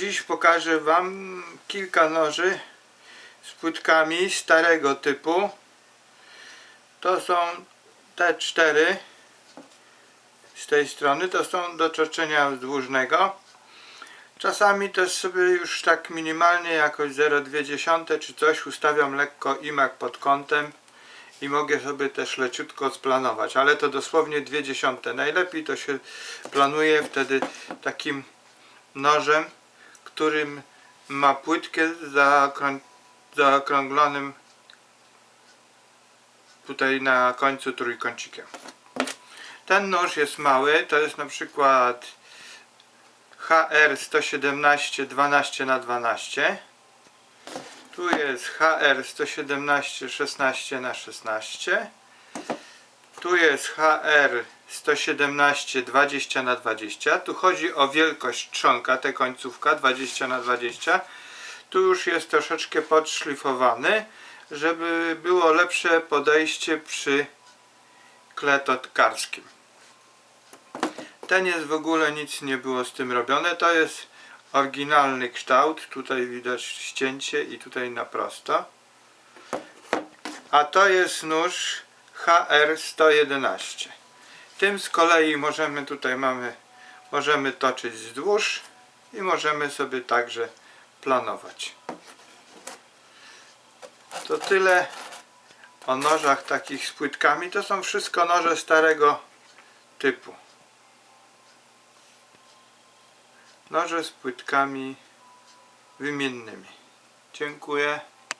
Dziś pokażę Wam kilka noży z płytkami starego typu. To są te cztery z tej strony. To są do toczenia wzdłużnego. Czasami też sobie już tak minimalnie jakoś 0,2 czy coś ustawiam lekko imak pod kątem i mogę sobie też leciutko splanować, ale to dosłownie 2 dziesiąte. Najlepiej to się planuje wtedy takim nożem, którym ma płytkę zaokrąglonym tutaj na końcu trójkącikiem. Ten nóż jest mały, to jest na przykład HR 117 12 na 12 tu jest HR 117 16 na 16 tu jest HR 117 20 na 20 tu chodzi o wielkość trzonka, ta końcówka 20 na 20 tu już jest troszeczkę podszlifowany żeby było lepsze podejście przy kletotkarskim ten jest w ogóle nic nie było z tym robione. To jest oryginalny kształt. Tutaj widać ścięcie i tutaj na prosto. A to jest nóż HR 111. Tym z kolei możemy tutaj mamy możemy toczyć wzdłuż i możemy sobie także planować. To tyle o nożach takich z płytkami. To są wszystko noże starego typu. Noże z płytkami wymiennymi. Dziękuję.